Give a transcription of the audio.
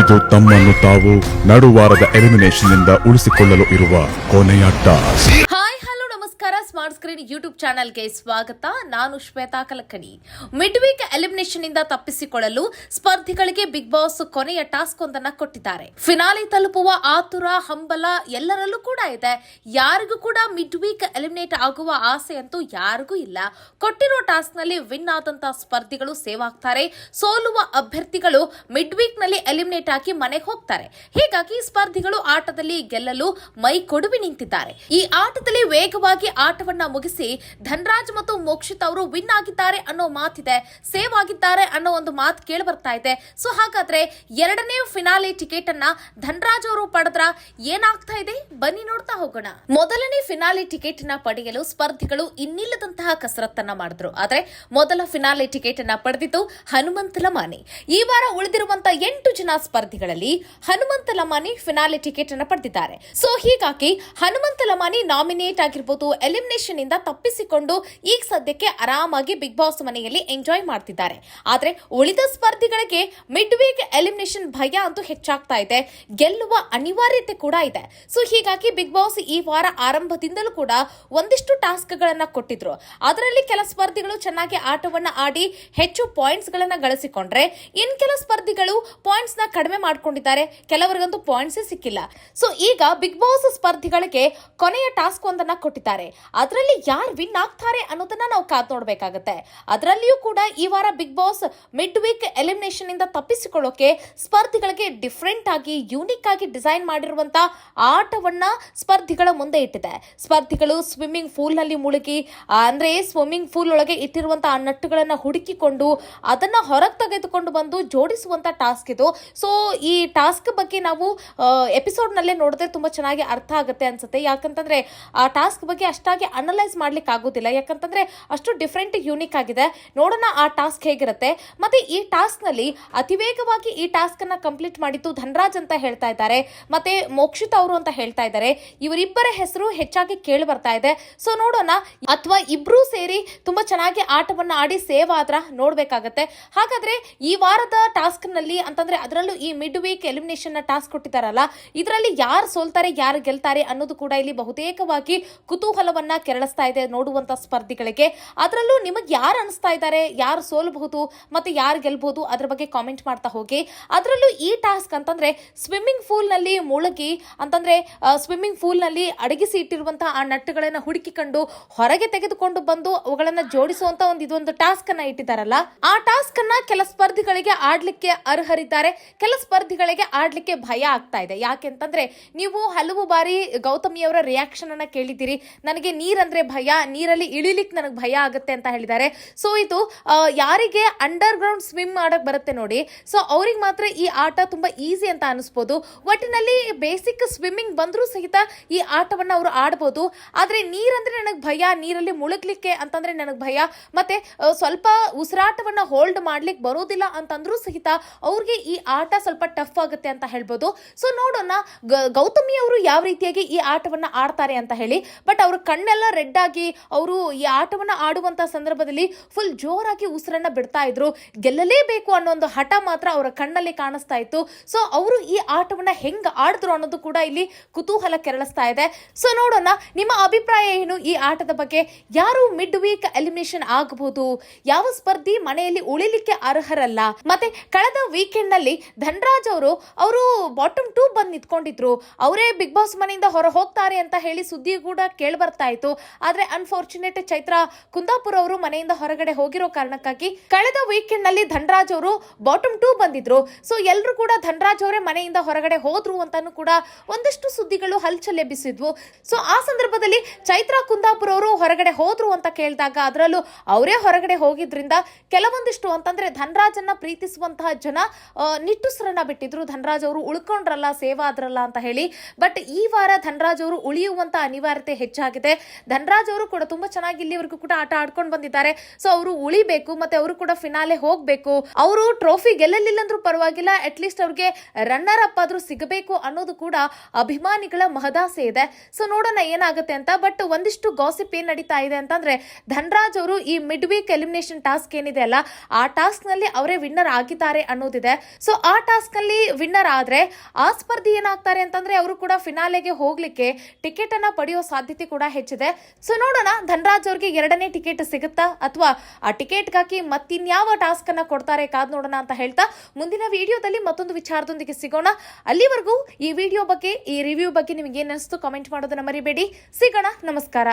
ಇದು ತಮ್ಮನ್ನು ತಾವು ನಡುವಾರದ ಎಲಿಮಿನೇಷನ್ನಿಂದ ಉಳಿಸಿಕೊಳ್ಳಲು ಇರುವ ಕೊನೆಯ ಸ್ಮಾರ್ಟ್ ಸ್ಕ್ರೀನ್ ಯೂಟ್ಯೂಬ್ ಚಾನೆಲ್ಗೆ ಸ್ವಾಗತ. ನಾನು Shweta Kalakani. Mid week elimination ಇಂದ ತಪ್ಪಿಸಿಕೊಳ್ಳಲು ಸ್ಪರ್ಧಿಗಳಿಗೆ ಬಿಗ್ ಬಾಸ್ ಕೊನೆಯ ಟಾಸ್ಕ್ ಒಂದನ್ನ ಕೊಟ್ಟಿದ್ದಾರೆ. ಫಿನಾಲಿ ತಲುಪುವ ಆತುರ, ಹಂಬಲ ಎಲ್ಲರಲ್ಲೂ ಕೂಡ ಇದೆ. ಯಾರಿಗೂ ಕೂಡ ಮಿಡ್ ವೀಕ್ ಎಲಿಮಿನೇಟ್ ಆಗುವ ಆಸೆ ಅಂತೂ ಯಾರಿಗೂ ಇಲ್ಲ. ಕೊಟ್ಟಿರೋ ಟಾಸ್ಕ್ನಲ್ಲಿ ವಿನ್ ಆದಂತಹ ಸ್ಪರ್ಧಿಗಳು ಸೇವ್ ಆಗ್ತಾರೆ ಸೋಲುವ ಅಭ್ಯರ್ಥಿಗಳು ಮಿಡ್ ವೀಕ್ನಲ್ಲಿ ಎಲಿಮಿನೇಟ್ ಆಗಿ ಮನೆಗೆ ಹೋಗ್ತಾರೆ. ಹೀಗಾಗಿ ಸ್ಪರ್ಧಿಗಳು ಆಟದಲ್ಲಿ ಗೆಲ್ಲಲು ಮೈ ಕೊಡುವಿ ನಿಂತಿದ್ದಾರೆ. ಈ ಆಟದಲ್ಲಿ ವೇಗವಾಗಿ ಆಟವನ್ನ ಮುಗಿಸಿ ಧನ್ರಾಜ್ ಮತ್ತು ಮೋಕ್ಷಿತ್ ಅವರು ವಿನ್ ಆಗಿದ್ದಾರೆ ಅನ್ನೋ ಮಾತಿದೆ ಸೇವ್ ಆಗಿದ್ದಾರೆ ಅನ್ನೋ ಒಂದು ಮಾತು ಕೇಳಿ ಬರ್ತಾ ಇದೆ. ಸೊ ಹಾಗಾದ್ರೆ ಎರಡನೇ ಫಿನಾಲೆ ಟಿಕೆಟ್ ಅನ್ನ ಧನ್ರಾಜ್ ಅವರು ಪಡೆದ್ರ ಏನಾಗ್ತಾ ಇದೆ? ಬನ್ನಿ ನೋಡ್ತಾ ಹೋಗೋಣ. ಮೊದಲನೇ ಫಿನಾಲೆ ಟಿಕೆಟ್ನ ಪಡೆಯಲು ಸ್ಪರ್ಧಿಗಳು ಇನ್ನಿಲ್ಲದಂತಹ ಕಸರತ್ತನ್ನ ಮಾಡಿದ್ರು. ಆದ್ರೆ ಮೊದಲ ಫಿನಾಲೆ ಟಿಕೆಟ್ ಅನ್ನ ಪಡೆದಿದ್ದು ಹನುಮಂತ ಲಮಾನಿ. ಈ ವಾರ ಉಳಿದಿರುವಂತಹ ಎಂಟು ಜನ ಸ್ಪರ್ಧಿಗಳಲ್ಲಿ ಹನುಮಂತ ಲಮಾನಿ ಫಿನಾಲೆ ಟಿಕೆಟ್ ಅನ್ನ ಪಡೆದಿದ್ದಾರೆ. ಸೊ ಹೀಗಾಗಿ ಹನುಮಂತ ಲಮಾನಿ ನಾಮಿನೇಟ್ ಆಗಿರ್ಬೋದು ಎಲಿಮಿನೇಷನ್ ಇಂದ ತಪ್ಪಿಸಿಕೊಂಡು ಈಗ ಸದ್ಯಕ್ಕೆ ಆರಾಮಾಗಿ ಬಿಗ್ ಬಾಸ್ ಮನೆಯಲ್ಲಿ ಎಂಜಾಯ್ ಮಾಡ್ತಿದ್ದಾರೆ. ಆದ್ರೆ ಉಳಿದ ಸ್ಪರ್ಧಿಗಳಿಗೆ ಮಿಡ್ ವೀಕ್ ಎಲಿಮಿನೇಷನ್ ಭಯ ಅಂತೂ ಹೆಚ್ಚಾಗ್ತಾ ಇದೆ. ಗೆಲ್ಲುವ ಅನಿವಾರ್ಯತೆ ಕೂಡ ಇದೆ. ಸೊ ಹೀಗಾಗಿ ಬಿಗ್ ಬಾಸ್ ಈ ವಾರ ಆರಂಭದಿಂದಲೂ ಕೂಡ ಒಂದಿಷ್ಟು ಟಾಸ್ಕ್ ಗಳನ್ನ ಕೊಟ್ಟಿದ್ರು. ಅದರಲ್ಲಿ ಕೆಲ ಸ್ಪರ್ಧಿಗಳು ಚೆನ್ನಾಗಿ ಆಟವನ್ನ ಆಡಿ ಹೆಚ್ಚು ಪಾಯಿಂಟ್ಸ್ ಗಳನ್ನ ಗಳಿಸಿಕೊಂಡ್ರೆ ಇನ್ ಕೆಲ ಸ್ಪರ್ಧಿಗಳು ಪಾಯಿಂಟ್ಸ್ನ ಕಡಿಮೆ ಮಾಡ್ಕೊಂಡಿದ್ದಾರೆ. ಕೆಲವರಿಗಂತೂ ಪಾಯಿಂಟ್ಸ್ ಸಿಕ್ಕಿಲ್ಲ. ಸೊ ಈಗ ಬಿಗ್ ಬಾಸ್ ಸ್ಪರ್ಧಿಗಳಿಗೆ ಕೊನೆಯ ಟಾಸ್ಕ್ ಒಂದನ್ನ ಕೊಟ್ಟಿದ್ದಾರೆ. ಅದರಲ್ಲಿ ಯಾರು ವಿನ್ ಆಗ್ತಾರೆ ಅನ್ನೋದನ್ನ ನಾವು ಕಾದ್ ನೋಡ್ಬೇಕಾಗತ್ತೆ. ಅದರಲ್ಲಿಯೂ ಕೂಡ ಈ ವಾರ big boss mid week elimination ಇಂದ ತಪ್ಪಿಸಿಕೊಳ್ಳೋಕೆ ಸ್ಪರ್ಧಿಗಳಿಗೆ ಡಿಫ್ರೆಂಟ್ ಆಗಿ ಯೂನಿಕ್ ಆಗಿ ಡಿಸೈನ್ ಮಾಡಿರುವಂತ ಆಟವನ್ನ ಸ್ಪರ್ಧಿಗಳ ಮುಂದೆ ಇಟ್ಟಿದೆ. ಸ್ಪರ್ಧಿಗಳು ಸ್ವಿಮ್ಮಿಂಗ್ ಪೂಲ್ನಲ್ಲಿ ಮುಳುಗಿ ಅಂದ್ರೆ ಸ್ವಿಮ್ಮಿಂಗ್ ಪೂಲ್ ಒಳಗೆ ಇಟ್ಟಿರುವಂತಹ ನಟ್ಟುಗಳನ್ನ ಹುಡುಕಿಕೊಂಡು ಅದನ್ನ ಹೊರಗೆ ತೆಗೆದುಕೊಂಡು ಬಂದು ಜೋಡಿಸುವಂತ ಟಾಸ್ಕ್ ಇದು. ಸೊ ಈ ಟಾಸ್ಕ್ ಬಗ್ಗೆ ನಾವು ಎಪಿಸೋಡ್ ನಲ್ಲೇ ನೋಡಿದ್ರೆ ತುಂಬಾ ಚೆನ್ನಾಗಿ ಅರ್ಥ ಆಗುತ್ತೆ ಅನ್ಸುತ್ತೆ. ಯಾಕಂತಂದ್ರೆ ಆ ಟಾಸ್ಕ್ ಬಗ್ಗೆ ಅಷ್ಟಾಗಿ ಅನಲೈಸ್ ಮಾಡ್ಲಿಕ್ಕೆ ಆಗೋದಿಲ್ಲ ಯಾಕಂತಂದ್ರೆ ಅಷ್ಟು ಡಿಫ್ರೆಂಟ್ ಯೂನಿಕ್ ಆಗಿದೆ. ನೋಡೋಣ ಆ ಟಾಸ್ಕ್ ಹೇಗಿರುತ್ತೆ. ಮತ್ತೆ ಈ ಟಾಸ್ಕ್ನಲ್ಲಿ ಅತಿ ವೇಗವಾಗಿ ಈ ಟಾಸ್ಕ್ ಅನ್ನ ಕಂಪ್ಲೀಟ್ ಮಾಡಿದ್ದು ಧನರಾಜ್ ಅಂತ ಹೇಳ್ತಾ ಇದ್ದಾರೆ. ಮತ್ತೆ ಮೋಕ್ಷಿತ್ ಅವರು ಅಂತ ಹೇಳ್ತಾ ಇದ್ದಾರೆ. ಇವರಿಬ್ಬರ ಹೆಸರು ಹೆಚ್ಚಾಗಿ ಕೇಳಿ ಬರ್ತಾ ಇದೆ. ಸೊ ನೋಡೋಣ. ಅಥವಾ ಇಬ್ರು ಸೇರಿ ತುಂಬಾ ಚೆನ್ನಾಗಿ ಆಟವನ್ನ ಆಡಿ ಸೇವ್ ಆದ್ರ ನೋಡ್ಬೇಕಾಗತ್ತೆ. ಹಾಗಾದ್ರೆ ಈ ವಾರದ ಟಾಸ್ಕ್ನಲ್ಲಿ ಅಂತಂದ್ರೆ ಅದರಲ್ಲೂ ಈ ಮಿಡ್ ವೀಕ್ ಎಲಿಮಿನೇಷನ್ನ ಟಾಸ್ಕ್ ಕೊಟ್ಟಿದ್ದಾರಲ್ಲ, ಇದರಲ್ಲಿ ಯಾರು ಸೋಲ್ತಾರೆ, ಯಾರು ಗೆಲ್ತಾರೆ ಅನ್ನೋದು ಕೂಡ ಇಲ್ಲಿ ಬಹುತೇಕವಾಗಿ ಕುತೂಹಲವನ್ನ ಕೆರಳಿಸ್ತಾ ಇದೆ ನೋಡುವಂತ ಸ್ಪರ್ಧಿಗಳಿಗೆ. ಅದರಲ್ಲೂ ನಿಮಗೆ ಯಾರು ಅನಿಸ್ತಾ ಇದ್ದಾರೆ ಯಾರು ಸೋಲಬಹುದು, ಮತ್ತೆ ಯಾರು ಗೆಲ್ಬಹುದು ಅದ್ರ ಬಗ್ಗೆ ಕಾಮೆಂಟ್ ಮಾಡ್ತಾ ಹೋಗಿ. ಅದರಲ್ಲೂ ಈ ಟಾಸ್ಕ್ ಅಂತಂದ್ರೆ ಸ್ವಿಮ್ಮಿಂಗ್ ಪೂಲ್ನಲ್ಲಿ ಮುಳುಗಿ, ಅಂತಂದ್ರೆ ಸ್ವಿಮ್ಮಿಂಗ್ ಪೂಲ್ನಲ್ಲಿ ಅಡಗಿಸಿ ಇಟ್ಟಿರುವಂತಹ ಆ ನಟ್ಟುಗಳನ್ನ ಹುಡುಕಿಕೊಂಡು ಹೊರಗೆ ತೆಗೆದುಕೊಂಡು ಬಂದು ಅವುಗಳನ್ನ ಜೋಡಿಸುವಂತ ಒಂದು ಇದೊಂದು ಟಾಸ್ಕ್ ಅನ್ನ ಇಟ್ಟಿದ್ದಾರಲ್ಲ ಆ ಟಾಸ್ಕ್ ಅನ್ನ ಕೆಲ ಸ್ಪರ್ಧಿಗಳಿಗೆ ಆಡ್ಲಿಕ್ಕೆ ಅರ್ಹರಿದ್ದಾರೆ, ಕೆಲ ಸ್ಪರ್ಧಿಗಳಿಗೆ ಆಡ್ಲಿಕ್ಕೆ ಭಯ ಆಗ್ತಾ ಇದೆ. ಯಾಕೆಂತಂದ್ರೆ ನೀವು ಹಲವು ಬಾರಿ ಗೌತಮಿಯವರ ರಿಯಾಕ್ಷನ್ ಅನ್ನ ಕೇಳಿದ್ದೀರಿ. ನನಗೆ ನೀರಂದ್ರೆ ಭಯ, ನೀರಲ್ಲಿ ಇಳಿಲಿಕ್ಕೆ ನನಗೆ ಭಯ ಆಗುತ್ತೆ ಅಂತ ಹೇಳಿದ್ದಾರೆ. ಸೊ ಇದು ಯಾರಿಗೆ ಅಂಡರ್ ಗ್ರೌಂಡ್ ಸ್ವಿಮ್ ಮಾಡಕ್ ಬರುತ್ತೆ ನೋಡಿ ಸೊ ಅವ್ರಿಗೆ ಮಾತ್ರ ಈ ಆಟ ತುಂಬಾ ಈಸಿ ಅಂತ ಅನಿಸ್ಬೋದು. ಒಟ್ಟಿನಲ್ಲಿ ಬೇಸಿಕ್ ಸ್ವಿಮ್ಮಿಂಗ್ ಬಂದರೂ ಸಹಿತ ಈ ಆಟವನ್ನು ಅವರು ಆಡ್ಬೋದು. ಆದರೆ ನೀರಂದ್ರೆ ನನಗೆ ಭಯ, ನೀರಲ್ಲಿ ಮುಳುಗ್ಲಿಕ್ಕೆ ಅಂತಂದ್ರೆ ನನಗೆ ಭಯ. ಮತ್ತೆ ಸ್ವಲ್ಪ ಉಸಿರಾಟವನ್ನ ಹೋಲ್ಡ್ ಮಾಡ್ಲಿಕ್ಕೆ ಬರೋದಿಲ್ಲ ಅಂತಂದ್ರೂ ಸಹಿತ ಅವ್ರಿಗೆ ಈ ಆಟ ಸ್ವಲ್ಪ ಟಫ್ ಆಗುತ್ತೆ ಅಂತ ಹೇಳ್ಬೋದು. ಸೊ ನೋಡೋಣ, ಗೌತಮಿ ಅವರು ಯಾವ ರೀತಿಯಾಗಿ ಈ ಆಟವನ್ನ ಆಡ್ತಾರೆ ಅಂತ ಹೇಳಿ. ಬಟ್ ಅವ್ರ ಕಣ್ಣೆಲ್ಲ ರೆಡ್ ಆಗಿ ಅವರು ಈ ಆಟವನ್ನ ಆಡುವಂತ ಸಂದರ್ಭದಲ್ಲಿ ಫುಲ್ ಜೋರಾಗಿ ಉಸಿರನ್ನ ಬಿಡ್ತಾ ಇದ್ರು. ಗೆಲ್ಲಲೇಬೇಕು ಅನ್ನೋ ಒಂದು ಹಠ ಮಾತ್ರ ಅವರ ಕಣ್ಣಲ್ಲಿ ಕಾಣಿಸ್ತಾ ಇತ್ತು. ಸೊ ಅವರು ಈ ಆಟವನ್ನ ಹೆಂಗ್ ಆಡಿದ್ರು ಅನ್ನೋದು ಕೂಡ ಇಲ್ಲಿ ಕುತೂಹಲ ಕೆರಳಿಸ್ತಾ ಇದೆ. ಸೊ ನೋಡೋಣ, ನಿಮ್ಮ ಅಭಿಪ್ರಾಯ ಏನು ಈ ಆಟದ ಬಗ್ಗೆ? ಯಾರು ಮಿಡ್ ವೀಕ್ ಎಲಿಮಿನೇಷನ್ ಆಗಬಹುದು ಯಾವ ಸ್ಪರ್ಧಿ ಮನೆಯಲ್ಲಿ ಉಳಿಲಿಕ್ಕೆ ಅರ್ಹರಲ್ಲ? ಮತ್ತೆ ಕಳೆದ ವೀಕೆಂಡ್ನಲ್ಲಿ ಧನ್ರಾಜ್ ಅವರು ಅವರು ಬಾಟಮ್ ಟೂ ಬಂದು ನಿಂತ್ಕೊಂಡಿದ್ರು. ಅವರೇ ಬಿಗ್ ಬಾಸ್ ಮನೆಯಿಂದ ಹೊರ ಹೋಗ್ತಾರೆ ಅಂತ ಹೇಳಿ ಸುದ್ದಿ ಕೂಡ ಕೇಳಿ ಬರ್ತಾ ಇತ್ತು. ಆದ್ರೆ ಅನ್ಫಾರ್ಚುನೇಟ್ ಚೈತ್ರ ಕುಂದಾಪುರ ಅವರು ಮನೆಯಿಂದ ಹೊರಗಡೆ ಹೋಗಿರೋ ಕಾರಣಕ್ಕಾಗಿ ಕಳೆದ ವೀಕೆಂಡ್ನಲ್ಲಿ ಧನರಾಜ್ ಅವರು ಬಾಟಮ್ ಟೂ ಬಂದಿದ್ರು. ಸೊ ಎಲ್ಲರೂ ಕೂಡ ಧನರಾಜ್ ಅವರೇ ಮನೆಯಿಂದ ಹೊರಗಡೆ ಹೋದ್ರು ಅಂತಾನು ಕೂಡ ಒಂದಷ್ಟು ಸುದ್ದಿಗಳು ಹಲ್ಚಲ್ ಎಬ್ಬಿಸಿದ್ವು. ಸೊ ಆ ಸಂದರ್ಭದಲ್ಲಿ ಚೈತ್ರ ಕುಂದಾಪುರ ಅವರು ಹೊರಗಡೆ ಹೋದ್ರು ಅಂತ ಕೇಳಿದಾಗ ಅದರಲ್ಲೂ ಅವರೇ ಹೊರಗಡೆ ಹೋಗಿದ್ರಿಂದ ಕೆಲವೊಂದಿಷ್ಟು ಅಂತಂದ್ರೆ ಧನರಾಜನ್ನ ಪ್ರೀತಿಸುವಂತಹ ಜನ ನಿಟ್ಟುಸರನ್ನ ಬಿಟ್ಟಿದ್ರು. ಧನರಾಜ್ ಅವರು ಉಳ್ಕೊಂಡ್ರಲ್ಲ ಸೇವಾ ಆದ್ರಲ್ಲ ಅಂತ ಹೇಳಿ. ಬಟ್ ಈ ವಾರ ಧನರಾಜ್ ಅವರು ಉಳಿಯುವಂತ ಅನಿವಾರ್ಯತೆ ಹೆಚ್ಚಾಗಿದೆ. ಧನ್ರಾಜ್ ಅವರು ಕೂಡ ತುಂಬಾ ಚೆನ್ನಾಗಿ ಇಲ್ಲಿವರೆಗೂ ಕೂಡ ಆಟ ಆಡ್ಕೊಂಡು ಬಂದಿದ್ದಾರೆ. ಸೊ ಅವರು ಉಳಿಬೇಕು, ಮತ್ತೆ ಅವರು ಕೂಡ ಫಿನಾಲೆ ಹೋಗ್ಬೇಕು. ಅವರು ಟ್ರೋಫಿ ಗೆಲ್ಲಲಿಲ್ಲ ಅಂದ್ರೂ ಪರವಾಗಿಲ್ಲ ಅಟ್ ಲೀಸ್ಟ್ ಅವ್ರಿಗೆ ರನ್ನರ್ ಅಪ್ ಆದ್ರೂ ಸಿಗಬೇಕು ಅನ್ನೋದು ಕೂಡ ಅಭಿಮಾನಿಗಳ ಮಹದಾಸೆ ಇದೆ. ಸೊ ನೋಡೋಣ ಏನಾಗುತ್ತೆ ಅಂತ ಬಟ್ ಒಂದಿಷ್ಟು ಗಾಸಿಪ್ ಏನ್ ನಡೀತಾ ಇದೆ ಅಂತಂದ್ರೆ, ಧನರಾಜ್ ಅವರು ಈ ಮಿಡ್ ವೀಕ್ ಎಲಿಮಿನೇಷನ್ ಟಾಸ್ಕ್ ಏನಿದೆ ಅಲ್ಲ, ಆ ಟಾಸ್ಕ್ನಲ್ಲಿ ಅವರೇ ವಿನ್ನರ್ ಆಗಿದ್ದಾರೆ ಅನ್ನೋದಿದೆ. ಸೊ ಆ ಟಾಸ್ಕ್ನಲ್ಲಿ ವಿನ್ನರ್ ಆದ್ರೆ, ಆ ಸ್ಪರ್ಧಿ ಏನಾಗ್ತಾರೆ ಅಂತಂದ್ರೆ, ಅವರು ಕೂಡ ಫಿನಾಲೆಗೆ ಹೋಗ್ಲಿಕ್ಕೆ ಟಿಕೆಟ್ ಅನ್ನ ಪಡೆಯೋ ಸಾಧ್ಯತೆ ಕೂಡ ಹೆಚ್ಚಿದೆ. ಸೊ ನೋಡೋಣ, ಧನರಾಜ್ ಅವ್ರಿಗೆ ಎರಡನೇ ಟಿಕೆಟ್ ಸಿಗುತ್ತಾ? ಅಥವಾ ಆ ಟಿಕೆಟ್ಗಾಗಿ ಮತ್ತಿನ್ಯಾವ ಟಾಸ್ಕ್ ಅನ್ನ ಕೊಡ್ತಾರೆ ಕಾದ್ ನೋಡೋಣ ಅಂತ ಹೇಳ್ತಾ, ಮುಂದಿನ ವಿಡಿಯೋದಲ್ಲಿ ಮತ್ತೊಂದು ವಿಚಾರದೊಂದಿಗೆ ಸಿಗೋಣ. ಅಲ್ಲಿವರೆಗೂ ಈ ವಿಡಿಯೋ ಬಗ್ಗೆ, ಈ ರಿವ್ಯೂ ಬಗ್ಗೆ ನಿಮಗೆ ಏನಿಸ್ತು ಕಾಮೆಂಟ್ ಮಾಡೋದನ್ನ ಮರಿಬೇಡಿ. ಸಿಗೋಣ, ನಮಸ್ಕಾರ.